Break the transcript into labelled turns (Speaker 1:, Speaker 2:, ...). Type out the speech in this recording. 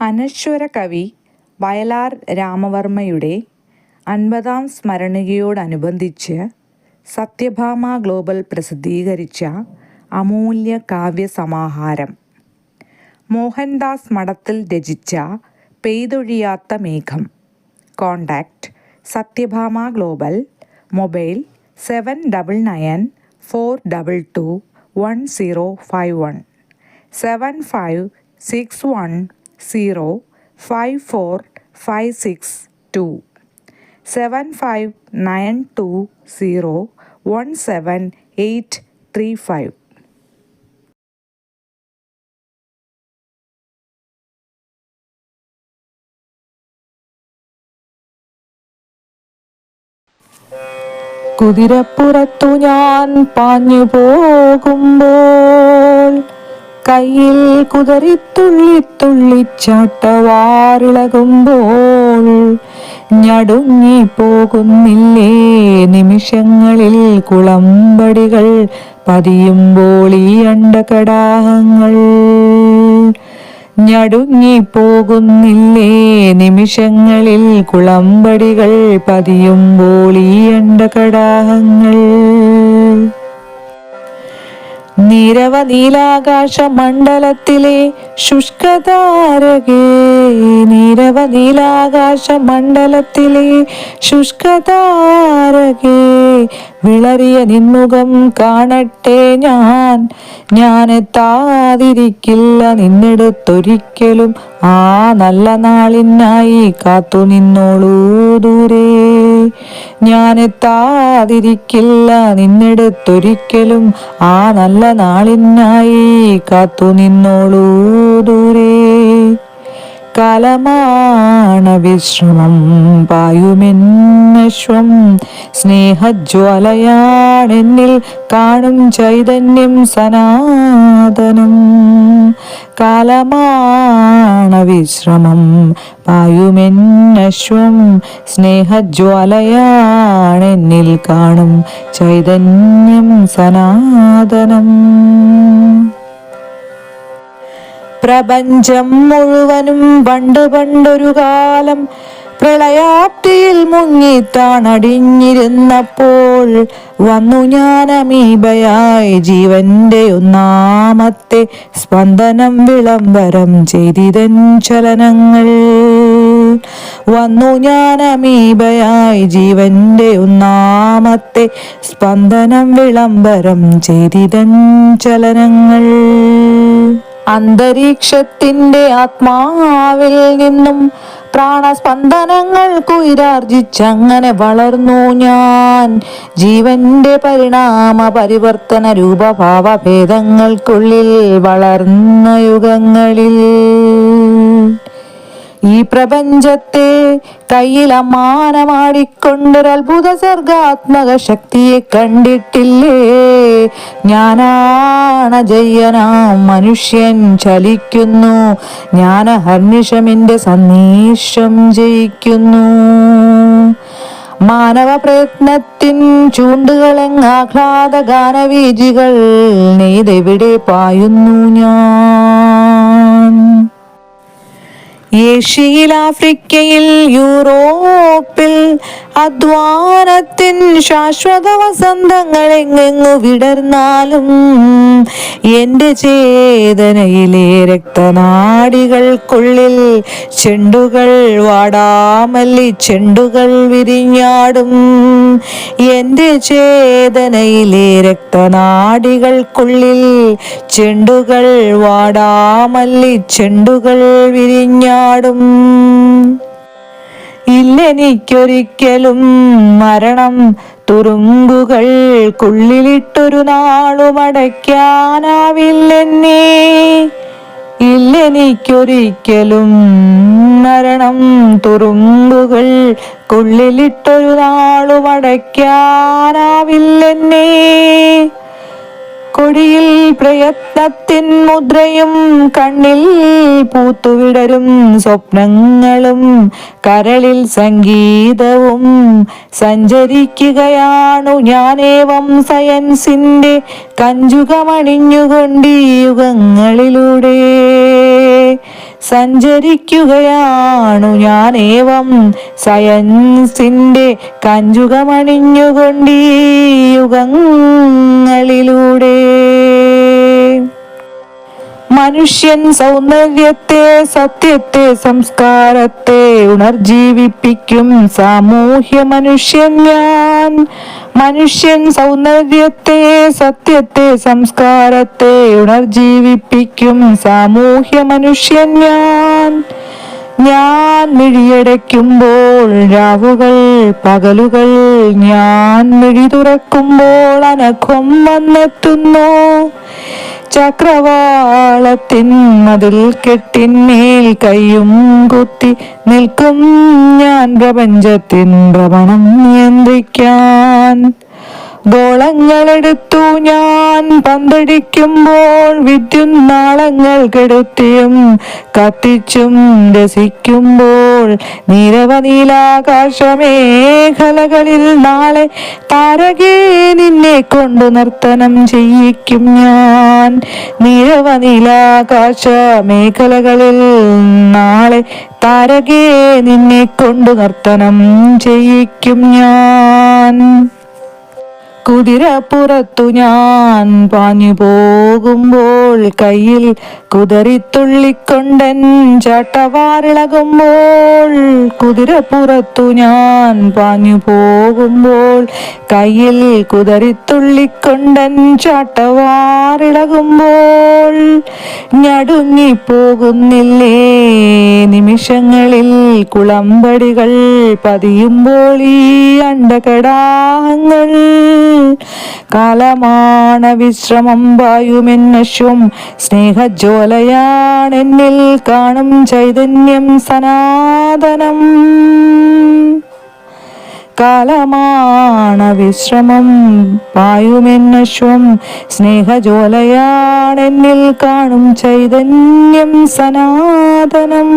Speaker 1: അനശ്വര കവി വയലാർ രാമവർമ്മയുടെ അൻപതാം സ്മരണികയോടനുബന്ധിച്ച് സത്യഭാമ ഗ്ലോബൽ പ്രസിദ്ധീകരിച്ച അമൂല്യ കാവ്യസമാഹാരം. മോഹൻദാസ് മഠത്തിൽ രചിച്ച പെയ്തൊഴിയാത്ത മേഘം. Contact Satyabhama global mobile seven double nine four double two one zero five one. Seven five six one zero five four five six two. Seven five nine two zero one seven eight three five. കയ്യിൽ കുതറിത്തുള്ളി തുള്ളിച്ചാട്ടവാറിളകുമ്പോൾ ഞടുങ്ങി പോകുന്നില്ലേ നിമിഷങ്ങളിൽ കുളമ്പടികൾ പതിയുമ്പോൾ ഈ അണ്ടകടാഹങ്ങൾ ഞടുങ്ങിപ്പോകുന്നില്ലേ നിമിഷങ്ങളിൽ കുളമ്പടികൾ പതിയുമ്പോൾ ഈ അണ്ടകടാഹങ്ങൾ നീരവ നീലാകാശ മണ്ഡലത്തിലെ ശുഷ്കതാരകേ നിരവ നീലാകാശ മണ്ഡലത്തിലെ ശുഷ്കതാരകേ. വിളറിയ നിൻമുഖം കാണട്ടെ ഞാൻ. എത്താതിരിക്കില്ല നിന്നെടുത്തൊരിക്കലും. ആ നല്ല നാളിനായി കാത്തു നിന്നോളൂ ദൂരെ. ഞാൻ എത്താതിരിക്കില്ല നിന്നെടുത്തൊരിക്കലും. ആ നല്ല നാളിനായി കാത്തു നിന്നോളൂ ദൂരേ. കാലമാണ് വിശ്രമം. പായുമെന്നശ്വം സ്നേഹജ്വാലയാണെന്നിൽ കാണും ചൈതന്യം സനാതനം. കാലമാണ് വിശ്രമം. പായുമെന്നശ്വം സ്നേഹജ്വാലയാണെന്നിൽ കാണും ചൈതന്യം സനാതനം. പ്രപഞ്ചം മുഴുവനും പണ്ട് പണ്ടൊരു കാലം പ്രളയാപ്തിയിൽ മുങ്ങിത്താണടിഞ്ഞിരുന്നപ്പോൾ വന്നു ഞാൻ അമീബയായി ജീവന്റെ ഒന്നാമത്തെ സ്പന്ദനം വിളംബരം ചെയ്തിതൻ ചലനങ്ങൾ. വന്നു ഞാൻ അമീബയായി ജീവന്റെ ഒന്നാമത്തെ സ്പന്ദനം വിളംബരം ചെയ്തിതൻ ചലനങ്ങൾ. അന്തരീക്ഷത്തിന്റെ ആത്മാവിൽ നിന്നും പ്രാണസ്പന്ദനങ്ങൾ കുയിരാർജിച്ചങ്ങനെ വളർന്നു ഞാൻ. ജീവന്റെ പരിണാമ പരിവർത്തന രൂപഭാവ ഭേദങ്ങൾക്കുള്ളിൽ വളർന്ന യുഗങ്ങളിൽ. ഈ പ്രപഞ്ചത്തെ കയ്യിൽ അമ്മാനമാടിക്കൊണ്ടൊരത്ഭുത സർഗാത്മക ശക്തിയെ കണ്ടിട്ടില്ലേ? ഞാനാണ് ജയ്യനാം മനുഷ്യൻ ചലിക്കുന്നു. ജ്ഞാന ഹർനിഷമിന്റെ സന്ദേശം ജയിക്കുന്നു. മാനവ പ്രയത്നത്തിൻ ചൂണ്ടുകളെങ്ങാഹ്ലാദ ഗാനവീജികൾ നെയ്തെവിടെ പായുന്നു ഞാൻ? ഏഷ്യയിൽ ആഫ്രിക്കയിൽ യൂറോപ്പിൽ അധ്വാനത്തിൻ ശാശ്വത വസന്തങ്ങൾ എങ്ങെങ്ങു വിടർന്നാലും എന്റെ ചേതനയിലെ രക്തനാടികൾക്കുള്ളിൽ ചെണ്ടുകൾ വാടാമല്ലി ചെണ്ടുകൾ വിരിഞ്ഞാടും. എന്റെ ചേതനയിലെ രക്തനാടികൾക്കുള്ളിൽ ചെണ്ടുകൾ വാടാമല്ലി ചെണ്ടുകൾ വിരിഞ്ഞാടും. ഇല്ലെനിക്കൊരിക്കലും മരണം തുറുങ്കുകൾക്കുള്ളിലിട്ടൊരു നാളുമടയ്ക്കാനാവില്ലെന്നേ. ഇല്ലെനിക്കൊരിക്കലും മരണം തുറുമ്പുകൾ. കുള്ളിലിട്ടൊരു നാളുമടയ്ക്കാനാവില്ലെന്നേ. കൊടിയിൽ പ്രയത്നത്തിൻ മുദ്രയും കണ്ണിൽ പൂത്തുവിടരും സ്വപ്നങ്ങളും കരളിൽ സംഗീതവും സഞ്ചരിക്കുകയാണു ഞാനേവം സയൻസിന്റെ കഞ്ചുകമണിഞ്ഞുകൊണ്ട് യുഗങ്ങളിലൂടെ. സഞ്ചരിക്കുകയാണു ഞാനേവം സയൻസിന്റെ കഞ്ചുകമണിഞ്ഞുകൊണ്ടീ യുഗങ്ങളിലൂടെ മനുഷ്യൻ സൗന്ദര്യത്തെ സത്യത്തെ സംസ്കാരത്തെ ഉണർജീവിപ്പിക്കും. സാമൂഹ്യ മനുഷ്യൻ ഞാൻ. മനുഷ്യൻ സൗന്ദര്യത്തെ സത്യത്തെ സംസ്കാരത്തെ ഉണർജീവിപ്പിക്കും. സാമൂഹ്യ മനുഷ്യൻ ഞാൻ. ഞാൻ മിഴിയടയ്ക്കുമ്പോൾ രാവുകൾ പകലുകൾ ഞാൻ മിഴി തുറക്കുമ്പോൾ അനഖം വന്നെത്തുന്നു. ചക്രവാളത്തിൻ മതിൽ കെട്ടിന്മേൽ കൈയും കുത്തി നിൽക്കും ഞാൻ പ്രപഞ്ചത്തിൻ ഭ്രമണം നിയന്ത്രിക്കാൻ. ഗോളങ്ങളെടുത്തു ഞാൻ പന്തടിക്കുമ്പോൾ വിദ്യുന്നാളങ്ങൾ കെടുത്തിയും കത്തിച്ചും രസിക്കുമ്പോൾ നിരവനീലാകാശമേഖലകളിൽ നാളെ താരകേ നിന്നെ കൊണ്ടു നർത്തനം ചെയ്യിക്കും ഞാൻ. നിരവനീലാകാശ മേഖലകളിൽ നാളെ താരകേ നിന്നെ കൊണ്ടു നർത്തനം ചെയ്യിക്കും ഞാൻ. കുതിരപ്പുറത്തു ഞാൻ പാഞ്ഞു പോകുമ്പോൾ കയ്യിൽ കുതിരിത്തുള്ളിക്കൊണ്ടൻ ചട്ടവാറിളകുമ്പോൾ കുതിരപ്പുറത്തു ഞാൻ പാഞ്ഞു പോകുമ്പോൾ കയ്യിൽ കുതിരിത്തുള്ളിക്കൊണ്ടൻ ചട്ടവാറിളകുമ്പോൾ ഞടുങ്ങിപ്പോകുന്നില്ലേ നിമിഷങ്ങളിൽ കുളമ്പടികൾ പതിയുമ്പോൾ ഈ അണ്ടകടാഹങ്ങൾ കാലമാണ് വിശ്രമം വായുമെന്നശ്വം സ്നേഹജ്വലയാണെന്നിൽ കാണും ചൈതന്യം സനാതനം. കാലമാണ് വിശ്രമം വായുമെന്നശ്വം സ്നേഹജ്വലയാണെന്നിൽ കാണും ചൈതന്യം സനാതനം.